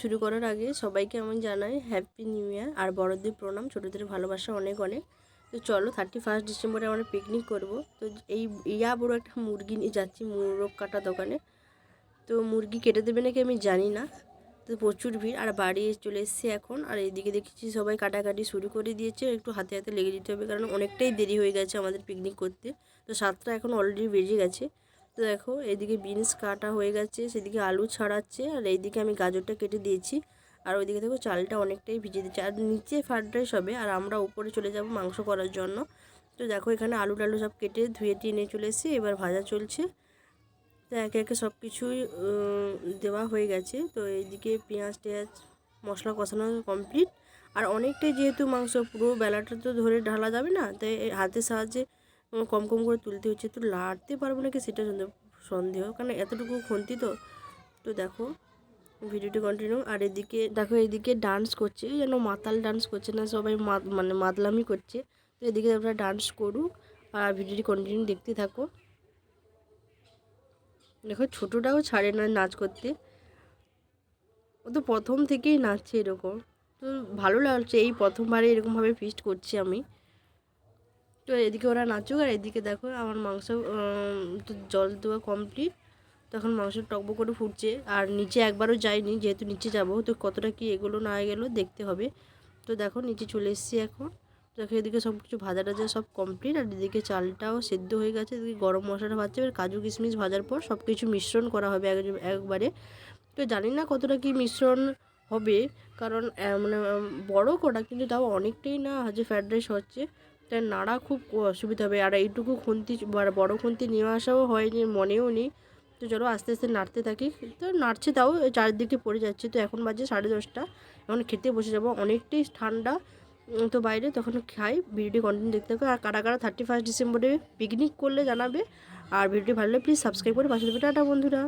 শুরু করার আগে সবাইকে আমি জানাই হ্যাপি নিউ ইয়ার আর বড়দের প্রণাম, ছোটোদের ভালোবাসা অনেক অনেক। তো চলো থার্টি ফার্স্ট ডিসেম্বরে আমরা পিকনিক করব। তো এই, ইয়া বড় একটা মুরগি নিয়ে যাচ্ছি, মুরগ কাটা দোকানে। তো মুরগি কেটে দেবে নাকি আমি জানি না। তো প্রচুর ভিড়, আর বাড়ি চলে এসেছি এখন। আর এইদিকে দেখেছি সবাই কাটাকাটি শুরু করে দিয়েছে একটু হাতে হাতে লেগে যেতে হবে, কারণ অনেকটাই দেরি হয়ে গেছে আমাদের পিকনিক করতে। তো সাতটা এখন অলরেডি বেজে গেছে। তো দেখো এইদিকে বিনস কাটা হয়ে গেছে, সেদিকে আলু ছাড়াচ্ছে, আর এইদিকে আমি গাজরটা কেটে দিয়েছি। আর ওইদিকে দেখো, চালটা অনেকটাই ভিজে দিচ্ছে আর নিচে ফ্রাইড রাইস হবে, আর আমরা উপরে চলে যাব মাংস করার জন্য। তো দেখো, এখানে আলু টালু সব কেটে ধুয়ে টিনে চলে এসেছি, এবার ভাজা চলছে। তো একে একে সব কিছুই দেওয়া হয়ে গেছে। তো এইদিকে পেঁয়াজ টেঁয়াজ, মশলা কষানো কমপ্লিট আর অনেকটাই যেহেতু মাংস, পুরো বেলাটা তো ধরে ঢালা যাবে না, তাই হাতের সাহায্যে কম কম করে তুলতে হচ্ছে। তো লাড়তে পারব নাকি সেটা সন্দেহ সন্দেহ, কারণ এতটুকু খুন্তি তো। তো দেখো, ভিডিওটি কন্টিনিউ আর এদিকে, দেখো এদিকে ডান্স করছে, যেন মাতাল ডান্স করছে না, সবাই মানে মাতলামি করছে। তো এদিকে আমরা ডান্স করুক, আর ভিডিওটি কন্টিনিউ দেখতে থাকো। দেখো ছোটোটাও ছাড়ে না নাচ করতে। ও তো প্রথম থেকেই নাচছে এরকম। তো ভালো লাগছে, এই প্রথমবারে এরকমভাবে ফিস্ট করছি আমি। তো এদিকে ওরা নাচুক আর এদিকে দেখো আমার মাংস জল দেওয়া কমপ্লিট তখন মাংস টকবো করে ফুটছে। আর নিচে একবারও যাইনি, যেহেতু নিচে যাব, তো কতটা কি এগুলো না এগুলো দেখতে হবে। তো দেখো নিচে চলে এসেছি এখন। দেখো এদিকে সব কিছু ভাজা টাজা সব কমপ্লিট আর এদিকে চালটাও সেদ্ধ হয়ে গেছে। এদিকে গরম মশলাটা ভাজছে। এবার কাজু কিশমিশ ভাজার পর সব কিছু মিশ্রণ করা হবে একবারে। তো জানি না কতটা কি মিশ্রণ হবে। কারণ মানে বড় কটা, কিন্তু তাও অনেকটাই না হাজে ফ্রায়েড রাইস হচ্ছে। তাই নাড়া খুব অসুবিধা হবে। আর এইটুকু খুন্তি বড় খুন্তি নিয়ে আসাও হয়নি, মনেও নেই। তো চলো আস্তে আস্তে নাড়তে থাকি। তো নাড়ছে তাও চারদিকে পড়ে যাচ্ছে। তো এখন বাজে সাড়ে দশটা। এখন খেতে বসে যাব। অনেকটাই ঠান্ডা। তো বাইরে তখন খাই। ভিডিওটি কন্টিনিউ দেখতে থাকো। আর কারা কারা থার্টি ফার্স্ট ডিসেম্বরে পিকনিক করলে জানাবে। আর ভিডিওটি ভালো প্লিজ সাবস্ক্রাইব করে পাশে দেবে টাটা বন্ধুরা।